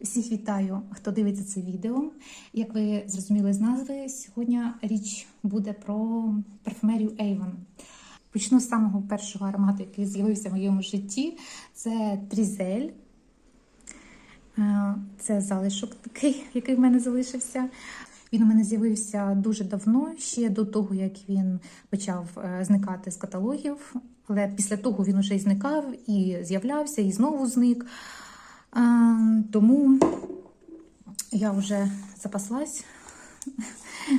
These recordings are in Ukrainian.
Всіх вітаю, хто дивиться це відео. Як ви зрозуміли з назви, сьогодні річ буде про парфумерію Avon. Почну з самого першого аромату, який з'явився в моєму житті. Це Трізель. Е, Це залишок такий, який в мене залишився. Він у мене з'явився дуже давно, ще до того, як він почав е, зникати з каталогів. Але після того він уже і зникав, і з'являвся, і знову зник. Тому я вже запаслась.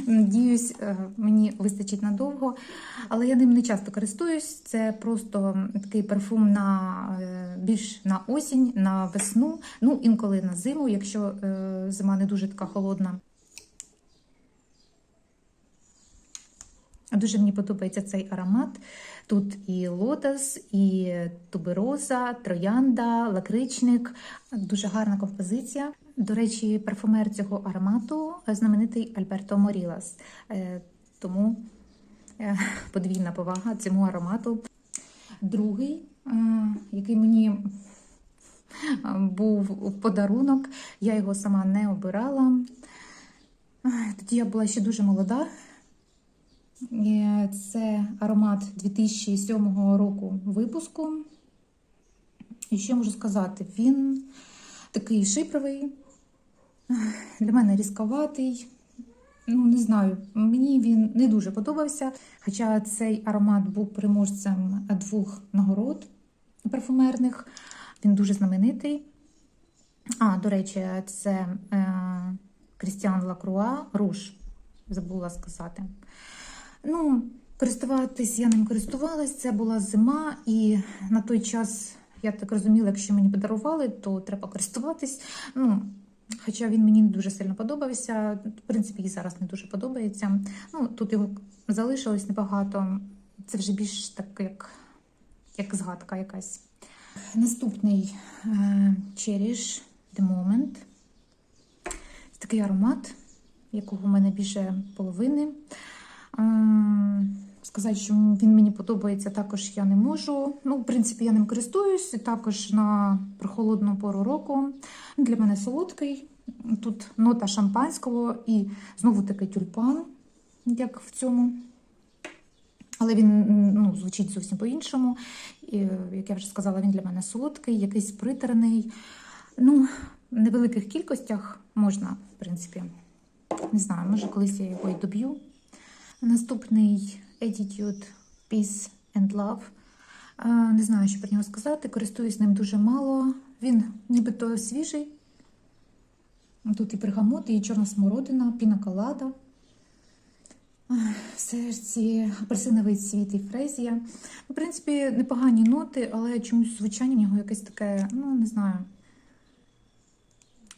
Надіюсь, е, мені вистачить надовго, але я ним не часто користуюсь. Це просто такий парфум на е, більш на осінь, на весну, ну інколи на зиму, якщо е, зима не дуже така холодна. Дуже мені подобається цей аромат. Тут і лотос, і тубероза, троянда, лакричник. Дуже гарна композиція. До речі, парфумер цього аромату знаменитий Альберто Морілас. Е, Тому е, подвійна повага цьому аромату. Другий, е, який мені був подарунок, я його сама не обирала. Тоді я була ще дуже молода. Е, Це аромат 2007 року випуску. І що можу сказати? Він такий шипровий, для мене різковатий. Ну, не знаю, мені він не дуже подобався. Хоча цей аромат був переможцем двох нагород парфумерних, він дуже знаменитий. А, до речі, це е, Крістіан Лакруа Руш, забула сказати. Ну, користуватись я ним користувалась, це була зима, і на той час, я так розуміла, якщо мені подарували, то треба користуватись. Ну, Хоча він мені не дуже сильно подобався, в принципі, і зараз не дуже подобається. Ну, Тут його залишилось небагато. Це вже більш так, як, як згадка якась. Наступний е, Cherish The Moment. Такий аромат, якого в мене більше половини. Сказати, що він мені подобається, також я не можу. Ну, в принципі, я ним користуюсь, і також на прохолодну пору року. Для мене солодкий. Тут нота шампанського і знову такий тюльпан, як в цьому. Але він ну, звучить зовсім по-іншому. Як я вже сказала, він для мене солодкий, якийсь притерний. Ну, в невеликих кількостях можна, в принципі. Не знаю, може колись я його і доб'ю. Наступний Attitude, Peace and Love. Не знаю, що про нього сказати. Користуюсь ним дуже мало. Він нібито свіжий. Тут і пергамот, і чорна смородина, пінаколада. В серці апельсиновий цвіт і фрезія. В принципі, непогані ноти, але чомусь звучання в нього якесь таке, ну, не знаю.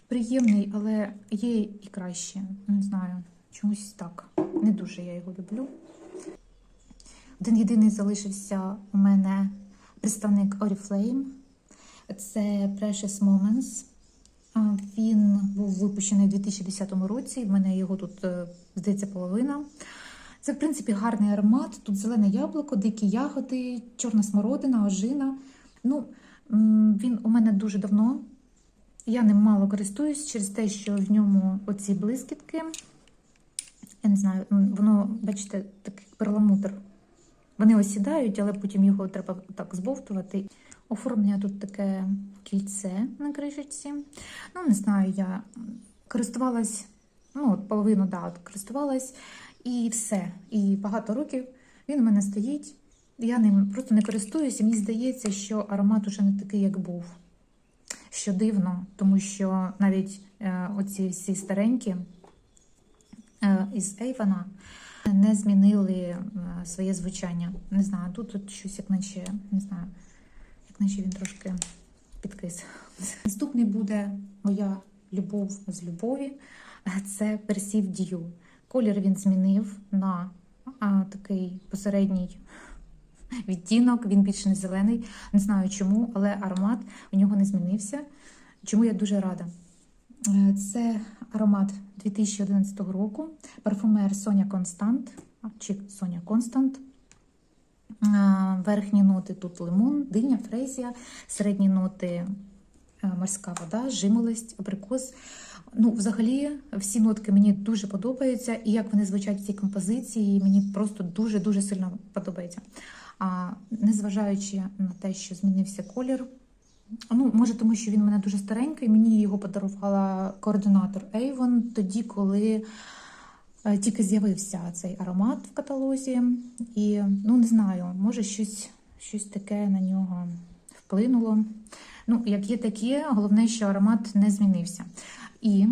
Приємний, але є і краще. Не знаю, чомусь так. Не дуже я його люблю. Один єдиний залишився у мене представник Oriflame. Це Precious Moments. Він був випущений у 2010 році. В мене його тут, е, здається, половина. Це, в принципі, гарний аромат. Тут зелене яблуко, дикі ягоди, чорна смородина, ожина. Ну, він у мене дуже давно. Я ним мало користуюсь через те, що в ньому оці блискітки. Я не знаю, воно, бачите, такий перламутр. Вони осідають, але потім його треба так збовтувати. Оформлення тут таке кільце на кришечці. Ну, не знаю, я користувалась, ну, от половину, да, от користувалась, і все. І багато років він у мене стоїть. Я ним просто не користуюся. Мені здається, що аромат уже не такий, як був. Що дивно, тому що навіть е, оці всі старенькі із Ейвана не змінили е, своє звучання. Не знаю, тут, тут щось як наче, не знаю, як наче він трошки підкис. Наступний буде моя любов з любові. Це Персів Дію. Колір він змінив на а, такий посередній відтінок, він більше не зелений. Не знаю чому, але аромат у нього не змінився. Чому я дуже рада. Е, Це аромат 2011 року. Парфумер Соня Констант чи Соня Констант. Е, Верхні ноти тут лимон, диня, фрезія, середні ноти е, морська вода, жимолость, абрикос. Ну, взагалі, всі нотки мені дуже подобаються, і як вони звучать в цій композиції, мені просто дуже-дуже сильно подобається. А незважаючи на те, що змінився колір, ну, може, тому що він мене дуже старенький, мені його подарувала координатор Avon тоді, коли е, тільки з'явився цей аромат в каталозі. І ну, не знаю, може щось, щось таке на нього вплинуло. Ну, як є такі, головне, що аромат не змінився. І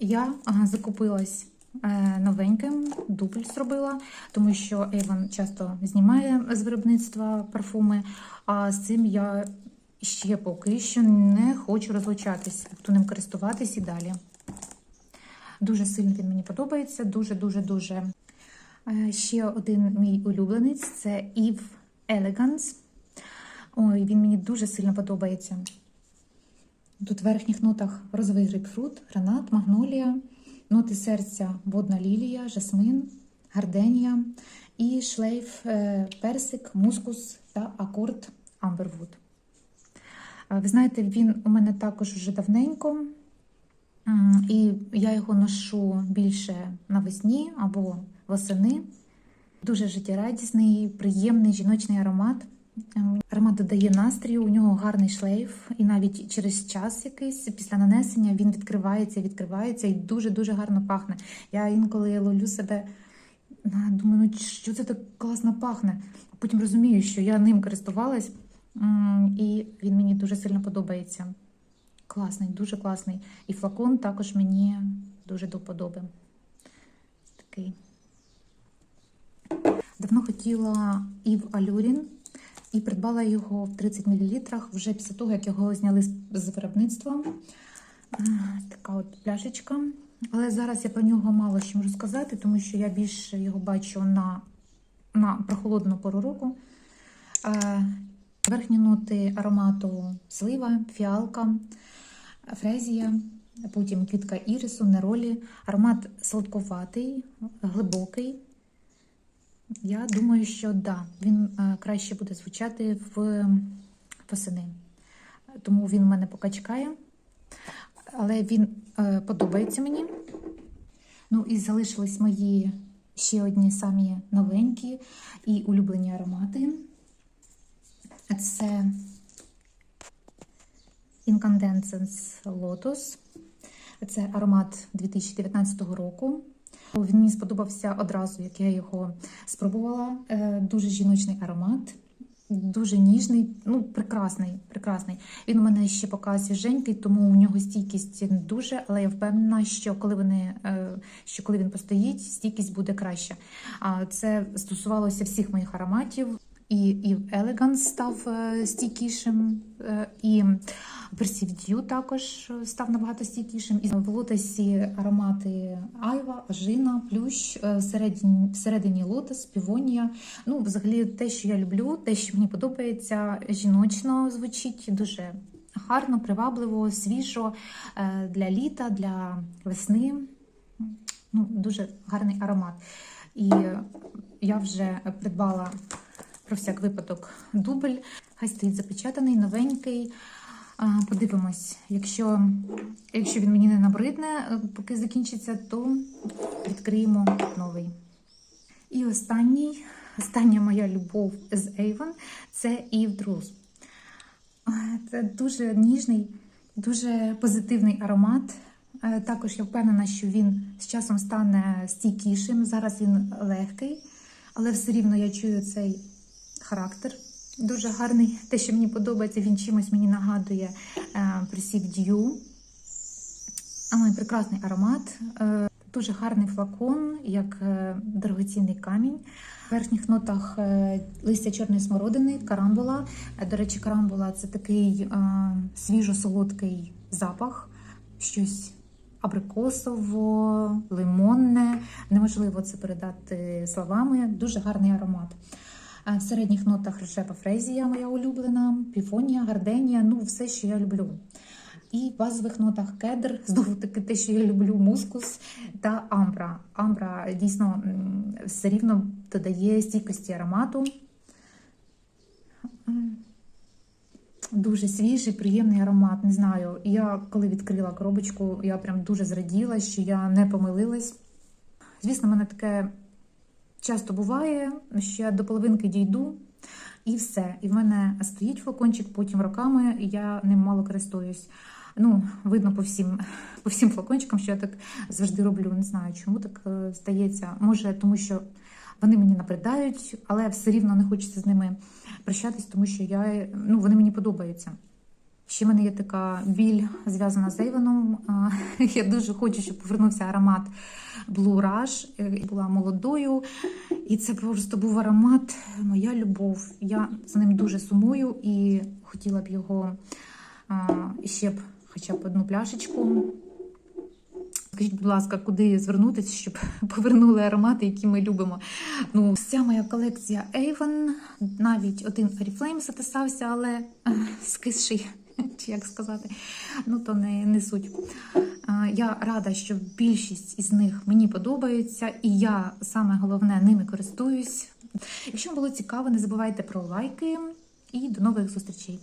я закупилась е, новеньким, дубль зробила, тому що Avon часто знімає з виробництва парфуми, а з цим я ще поки що не хочу розлучатись, буду ним користуватись і далі. Дуже сильно він мені подобається, дуже-дуже-дуже. Е, Ще один мій улюбленець це Eve Elegance. Ой, він мені дуже сильно подобається. Тут в верхніх нотах розовий грейпфрут, гранат, магнолія, ноти серця, водна лілія, жасмин, гарденія і шлейф е, персик, мускус та акорд амбервуд. Ви знаєте, він у мене також вже давненько, і я його ношу більше навесні або восени. Дуже життєрадісний, приємний жіночний аромат. Ем, Аромат додає настрію, у нього гарний шлейф, і навіть через час якийсь після нанесення він відкривається, відкривається і дуже-дуже гарно пахне. Я інколи ловлю себе, думаю, ну що це так класно пахне. Потім розумію, що я ним користувалась, і він мені дуже сильно подобається. Класний, дуже класний. І флакон також мені дуже до вподоби. Такий. Давно хотіла Ів Алюрін і придбала його в 30 мл вже після того, як його зняли з- виробництва. Е, Така от пляшечка. Але зараз я про нього мало що можу сказати, тому що я більше його бачу на, на прохолодну пору року. Верхні ноти аромату слива, фіалка, фрезія, потім квітка ірису, неролі. Аромат сладкуватий, глибокий. Я думаю, що да, він е, краще буде звучати в восени. Тому він у мене поки чекає. Але він е, подобається мені. Ну і залишились мої ще одні самі новенькі і улюблені аромати. Це Incandescence Lotus. Це аромат 2019 року. Він мені сподобався одразу, як я його спробувала. Е, Дуже жіночний аромат, дуже ніжний, ну прекрасний. прекрасний. Він у мене ще поки свіженький, тому у нього стійкість дуже, але я впевнена, що коли вони е, що коли він постоїть, стійкість буде краща. Це стосувалося всіх моїх ароматів. І, і Elegance став е, стійкішим, е, і Perceived You також став набагато стійкішим. І в лотосі аромати Айва, Ажина, Плющ, е, всередині, всередині лотос, півонія. Ну, взагалі, те, що я люблю, те, що мені подобається, жіночно звучить дуже гарно, привабливо, свіжо для літа, для весни. Ну, дуже гарний аромат. І я вже придбала про всяк випадок дубль. Хай стоїть запечатаний, новенький. Подивимось, якщо, якщо він мені не набридне, е, поки закінчиться, то відкриємо новий. І останній, остання моя любов з Avon – це Eve Drews. Це дуже ніжний, дуже позитивний аромат. Е, Також я впевнена, що він з часом стане стійкішим. Зараз він легкий, але все рівно я чую цей характер. Дуже гарний. Те, що мені подобається, він чимось мені нагадує е, Perceived You. А, прекрасний аромат. Е, Дуже гарний флакон, як е, дорогоцінний камінь. В верхніх нотах листя чорної смородини, карамбула. Е, До речі, карамбула це такий свіжо-солодкий запах, щось абрикосово, лимонне. Неможливо це передати словами. Дуже гарний аромат. В середніх нотах рожева фрезія, моя улюблена, півонія, гарденія, ну все, що я люблю. І в базових нотах кедр, знову таки те, що я люблю, мускус та амбра. Амбра дійсно все рівно додає стійкості аромату. Дуже свіжий, приємний аромат. Не знаю. Я коли відкрила коробочку, я прям дуже зраділа, що я не помилилась. Звісно, мене таке часто буває, що до половинки дійду, і все. І в мене стоїть флакончик, потім роками я ним мало користуюсь. Ну, видно по всім, по всім флакончикам, що я так завжди роблю. Не знаю, чому так е, стається. Може, тому що вони мені набридають, але все рівно не хочеться з ними прощатись, тому що я, ну, вони мені подобаються. Ще в мене є така біль зв'язана з. А, Я дуже хочу, щоб повернувся аромат Blue Rush. Я була молодою, і це просто був аромат, моя любов. Я за ним дуже сумую і хотіла б його ще б хоча б одну пляшечку. Скажіть, будь ласка, куди звернутися, щоб повернули аромати, які ми любимо. Ну, вся моя колекція Avon, навіть один Oriflame затисався, але е, скисший, чи як сказати, ну то не, не суть. Я рада, що більшість із них мені подобаються, і я саме головне ними користуюсь. Якщо вам було цікаво, не забувайте про лайки і до нових зустрічей.